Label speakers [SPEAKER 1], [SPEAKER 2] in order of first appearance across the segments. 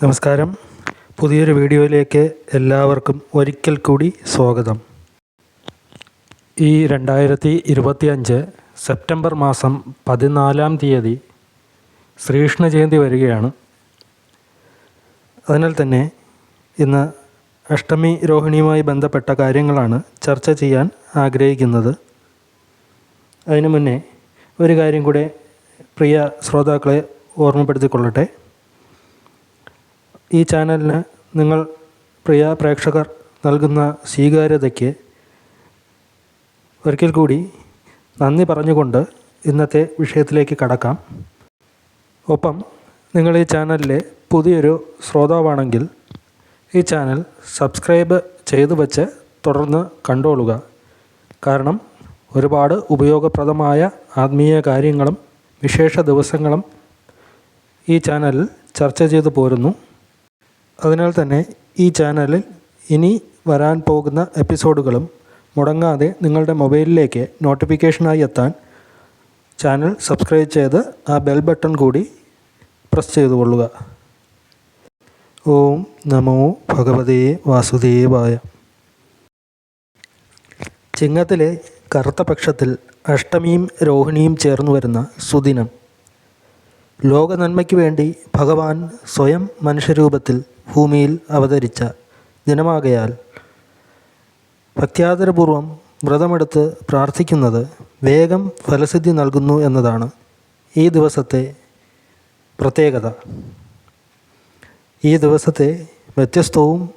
[SPEAKER 1] നമസ്കാരം. പുതിയൊരു വീഡിയോയിലേക്ക് എല്ലാവർക്കും ഒരിക്കൽ കൂടി സ്വാഗതം. ഈ രണ്ടായിരത്തി ഇരുപത്തി അഞ്ച് സെപ്റ്റംബർ മാസം പതിനാലാം തീയതി ശ്രീകൃഷ്ണ ജയന്തി വരികയാണ്. അതിനാൽ തന്നെ ഇന്ന് അഷ്ടമി രോഹിണിയുമായി ബന്ധപ്പെട്ട കാര്യങ്ങളാണ് ചർച്ച ചെയ്യാൻ ആഗ്രഹിക്കുന്നത്. അതിനു മുന്നേ ഒരു കാര്യം കൂടെ പ്രിയ ശ്രോതാക്കളെ ഓർമ്മപ്പെടുത്തിക്കൊള്ളട്ടെ. ഈ ചാനലിന് നിങ്ങൾ പ്രിയ പ്രേക്ഷകർ നൽകുന്ന സ്വീകാര്യതയ്ക്ക് ഒരിക്കൽ കൂടി നന്ദി പറഞ്ഞുകൊണ്ട് ഇന്നത്തെ വിഷയത്തിലേക്ക് കടക്കാം. ഒപ്പം നിങ്ങൾ ഈ ചാനലിലെ പുതിയൊരു ശ്രോതാവാണെങ്കിൽ ഈ ചാനൽ സബ്സ്ക്രൈബ് ചെയ്തു വച്ച് തുടർന്ന് കണ്ടോളുക. കാരണം ഒരുപാട് ഉപയോഗപ്രദമായ ആത്മീയ കാര്യങ്ങളും വിശേഷ ദിവസങ്ങളും ഈ ചാനലിൽ ചർച്ച ചെയ്തു പോരുന്നു. അതിനാൽ തന്നെ ഈ ചാനലിൽ ഇനി വരാൻ പോകുന്ന എപ്പിസോഡുകളും മുടങ്ങാതെ നിങ്ങളുടെ മൊബൈലിലേക്ക് നോട്ടിഫിക്കേഷനായി എത്താൻ ചാനൽ സബ്സ്ക്രൈബ് ചെയ്ത് ആ ബെൽ ബട്ടൺ കൂടി പ്രസ് ചെയ്തുകൊള്ളുക ഓം നമോ ഭഗവതേ വാസുദേവായ. ചിങ്ങത്തിലെ കറുത്ത പക്ഷത്തിൽ അഷ്ടമിയും രോഹിണിയും ചേർന്ന് വരുന്ന സുദിനം. ലോകനന്മയ്ക്ക് വേണ്ടി ഭഗവാൻ സ്വയം മനുഷ്യരൂപത്തിൽ ഭൂമിയിൽ അവതരിച്ച ദിനമാകയാൽ ഭക്ത്യാദരപൂർവം വ്രതമെടുത്ത് പ്രാർത്ഥിക്കുന്നത് വേഗം ഫലസിദ്ധി നൽകുന്നു എന്നതാണ് ഈ ദിവസത്തെ പ്രത്യേകത. ഈ ദിവസത്തെ വ്യത്യസ്തവും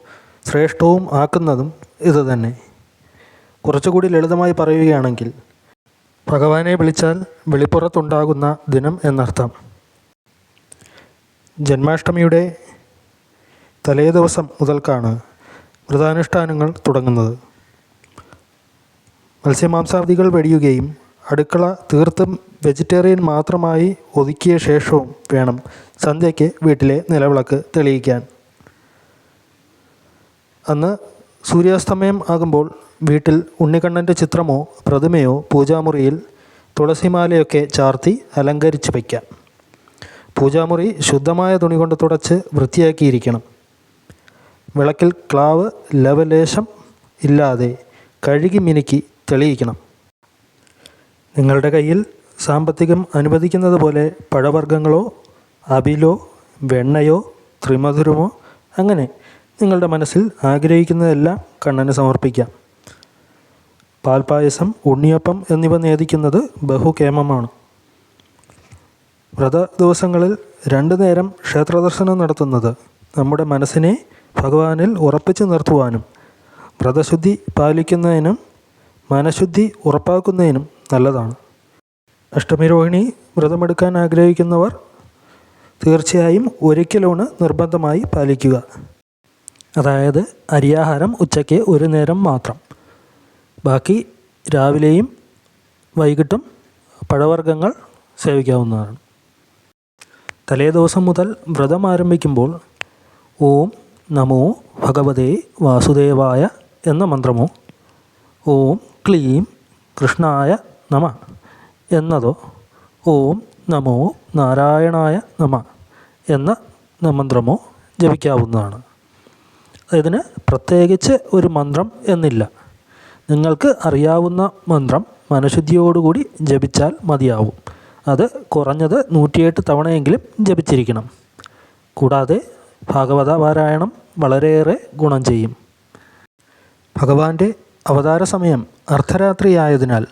[SPEAKER 1] ശ്രേഷ്ഠവും ആക്കുന്നതും ഇതുതന്നെ കുറച്ചുകൂടി ലളിതമായി പറയുകയാണെങ്കിൽ ഭഗവാനെ വിളിച്ചാൽ വെളിപ്പുറത്തുണ്ടാകുന്ന ദിനം എന്നർത്ഥം. ജന്മാഷ്ടമിയുടെ തലേദിവസം മുതൽക്കാണ് വ്രതാനുഷ്ഠാനങ്ങൾ തുടങ്ങുന്നത്. മത്സ്യമാംസാദികൾ വെടിയുകയും അടുക്കള തീർത്തും വെജിറ്റേറിയൻ മാത്രമായി ഒതുക്കിയ ശേഷവും വേണം സന്ധ്യയ്ക്ക് വീട്ടിലെ നിലവിളക്ക് തെളിയിക്കാൻ. അന്ന് സൂര്യാസ്തമയം ആകുമ്പോൾ വീട്ടിൽ ഉണ്ണിക്കണ്ണന്റെ ചിത്രമോ പ്രതിമയോ പൂജാമുറിയിൽ തുളസിമാലയൊക്കെ ചാർത്തി അലങ്കരിച്ച് വയ്ക്കാം. പൂജാമുറി ശുദ്ധമായ തുണി കൊണ്ട് തുടച്ച് വൃത്തിയാക്കിയിരിക്കണം. വിളക്കിൽ ക്ലാവ് ലവലേശം ഇല്ലാതെ കഴുകി മിനുക്കി തെളിയിക്കണം. നിങ്ങളുടെ കയ്യിൽ സാമ്പത്തികം അനുവദിക്കുന്നത് പോലെ പഴവർഗങ്ങളോ അവിലോ വെണ്ണയോ ത്രിമധുരമോ അങ്ങനെ നിങ്ങളുടെ മനസ്സിൽ ആഗ്രഹിക്കുന്നതെല്ലാം കണ്ണന് സമർപ്പിക്കാം. പാൽപ്പായസം ഉണ്ണിയപ്പം എന്നിവ നേദിക്കുന്നത് ബഹുക്ഷേമമാണ് വ്രത ദിവസങ്ങളിൽ രണ്ടു നേരം ക്ഷേത്രദർശനം നടത്തുന്നത് നമ്മുടെ മനസ്സിനെ ഭഗവാനിൽ ഉറപ്പിച്ചു നിർത്തുവാനും വ്രതശുദ്ധി പാലിക്കുന്നതിനും മനഃശുദ്ധി ഉറപ്പാക്കുന്നതിനും നല്ലതാണ്. അഷ്ടമിരോഹിണി വ്രതമെടുക്കാൻ ആഗ്രഹിക്കുന്നവർ തീർച്ചയായും ഒരിക്കലൂണ് നിർബന്ധമായി പാലിക്കുക. അതായത് അരിയാഹാരം ഉച്ചയ്ക്ക് ഒരു നേരം മാത്രം. ബാക്കി രാവിലെയും വൈകിട്ടും പഴവർഗങ്ങൾ സേവിക്കാവുന്നതാണ്. തലേ ദിവസം മുതൽ വ്രതം ആരംഭിക്കുമ്പോൾ ഓം നമോ ഭഗവതേ വാസുദേവായ എന്ന മന്ത്രമോ. ഓം ക്ലീം കൃഷ്ണായ നമ എന്നതോ. ഓം നമോ നാരായണായ നമ എന്ന മന്ത്രമോ ജപിക്കാവുന്നതാണ്. ഇതിന് പ്രത്യേകിച്ച് ഒരു മന്ത്രം എന്നില്ല. നിങ്ങൾക്ക് അറിയാവുന്ന മന്ത്രം മനഃശുദ്ധിയോടുകൂടി ജപിച്ചാൽ മതിയാവും. അത് കുറഞ്ഞത് നൂറ്റിയെട്ട് തവണയെങ്കിലും ജപിച്ചിരിക്കണം. കൂടാതെ ഭാഗവത പാരായണം വളരെയേറെ ഗുണം ചെയ്യും. ഭഗവാന്റെ അവതാര സമയം അർദ്ധരാത്രിയായതിനാൽ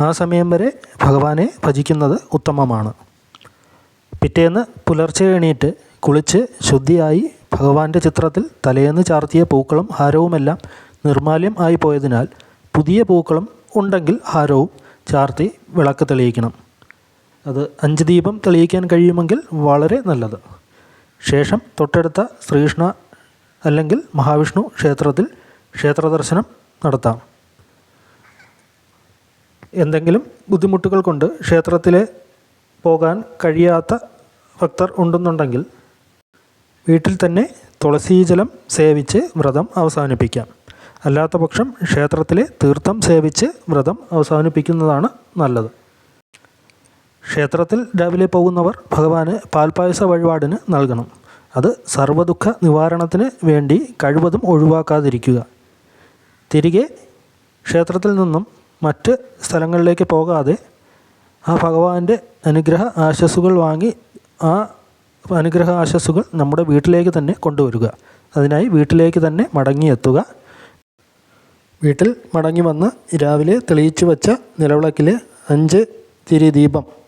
[SPEAKER 1] ആ സമയം വരെ ഭഗവാനെ ഭജിക്കുന്നത് ഉത്തമമാണ്. പിറ്റേന്ന് പുലർച്ചെ എണീറ്റ് കുളിച്ച് ശുദ്ധിയായി ഭഗവാന്റെ ചിത്രത്തിൽ തലേന്ന് ചാർത്തിയ പൂക്കളും ഹാരവുമെല്ലാം നിർമാല്യം ആയി പോയതിനാൽ പുതിയ പൂക്കളും ഉണ്ടെങ്കിൽ ഹാരവും ചാർത്തി വിളക്ക് തെളിയിക്കണം. അത് അഞ്ച് ദീപം തെളിയിക്കാൻ കഴിയുമെങ്കിൽ വളരെ നല്ലത്. ശേഷം തൊട്ടടുത്ത ശ്രീകൃഷ്ണ അല്ലെങ്കിൽ മഹാവിഷ്ണു ക്ഷേത്രത്തിൽ ക്ഷേത്രദർശനം നടത്താം. എന്തെങ്കിലും ബുദ്ധിമുട്ടുകൾ കൊണ്ട് ക്ഷേത്രത്തിലെ പോകാൻ കഴിയാത്ത ഭക്തർ ഉണ്ടെന്നുണ്ടെങ്കിൽ വീട്ടിൽ തന്നെ തുളസീജലം സേവിച്ച് വ്രതം അവസാനിപ്പിക്കാം. അല്ലാത്ത പക്ഷം ക്ഷേത്രത്തിലെ തീർത്ഥം സേവിച്ച് വ്രതം അവസാനിപ്പിക്കുന്നതാണ് നല്ലത്. ക്ഷേത്രത്തിൽ രാവിലെ പോകുന്നവർ ഭഗവാന് പാൽപ്പായസ വഴിപാടിന് നൽകണം. അത് സർവദുഃഖ നിവാരണത്തിന് വേണ്ടി കഴിവതും ഒഴിവാക്കാതിരിക്കുക. തിരികെ ക്ഷേത്രത്തിൽ നിന്നും മറ്റ് സ്ഥലങ്ങളിലേക്ക് പോകാതെ ആ ഭഗവാന്റെ അനുഗ്രഹ ആശസ്സുകൾ വാങ്ങി ആ അനുഗ്രഹ ആശസ്സുകൾ നമ്മുടെ വീട്ടിലേക്ക് തന്നെ കൊണ്ടുവരിക. അതിനായി വീട്ടിലേക്ക് തന്നെ മടങ്ങിയെത്തുക വീട്ടിൽ മടങ്ങി വന്ന് രാവിലെ തെളിയിച്ചു വച്ച നിലവിളക്കിലെ അഞ്ച് തിരി ദീപം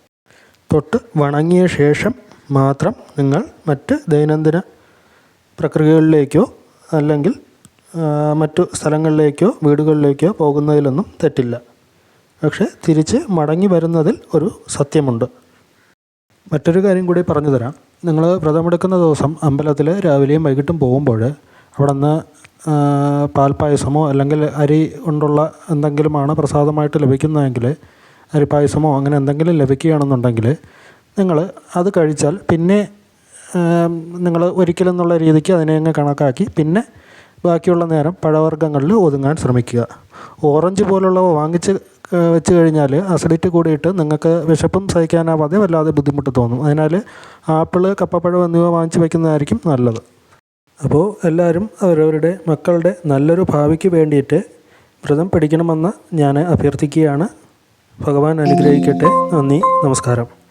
[SPEAKER 1] തൊട്ട് വണങ്ങിയ ശേഷം മാത്രം നിങ്ങൾ മറ്റ് ദൈനംദിന പ്രക്രിയകളിലേക്കോ അല്ലെങ്കിൽ മറ്റു സ്ഥലങ്ങളിലേക്കോ വീടുകളിലേക്കോ പോകുന്നതിലൊന്നും തെറ്റില്ല. പക്ഷേ തിരിച്ച് മടങ്ങി വരുന്നതിൽ ഒരു സത്യമുണ്ട്. മറ്റൊരു കാര്യം കൂടി പറഞ്ഞു തരാം നിങ്ങൾ വ്രതമെടുക്കുന്ന ദിവസം അമ്പലത്തിൽ രാവിലെയും വൈകിട്ടും പോകുമ്പോൾ അവിടെ നിന്ന് പാൽപ്പായസമോ അല്ലെങ്കിൽ അരി കൊണ്ടുള്ള എന്തെങ്കിലുമാണ് പ്രസാദമായിട്ട് ലഭിക്കുന്നതെങ്കിൽ അരിപ്പായസമോ അങ്ങനെ എന്തെങ്കിലും ലഭിക്കുകയാണെന്നുണ്ടെങ്കിൽ നിങ്ങൾ അത് കഴിച്ചാൽ പിന്നെ നിങ്ങൾ ഒരിക്കലെന്നുള്ള രീതിക്ക് അതിനെ അങ്ങ് കണക്കാക്കി പിന്നെ ബാക്കിയുള്ള നേരം പഴവർഗങ്ങളിൽ ഒതുങ്ങാൻ ശ്രമിക്കുക. ഓറഞ്ച് പോലുള്ളവ വാങ്ങിച്ച് വെച്ച് കഴിഞ്ഞാൽ അസിഡിറ്റി കൂടിയിട്ട് നിങ്ങൾക്ക് വിശപ്പും സഹിക്കാനാവാതെ വല്ലാതെ ബുദ്ധിമുട്ട് തോന്നും. അതിനാൽ ആപ്പിൾ കപ്പപ്പഴം എന്നിവ വാങ്ങിച്ച് വയ്ക്കുന്നതായിരിക്കും നല്ലത്. അപ്പോൾ എല്ലാവരും അവരവരുടെ മക്കളുടെ നല്ലൊരു ഭാവിക്ക് വേണ്ടിയിട്ട് വ്രതം പിടിക്കണമെന്ന് ഞാൻ അഭ്യർത്ഥിക്കുകയാണ്. ഭഗവാൻ അനുഗ്രഹിക്കട്ടെ. നന്ദി. നമസ്കാരം.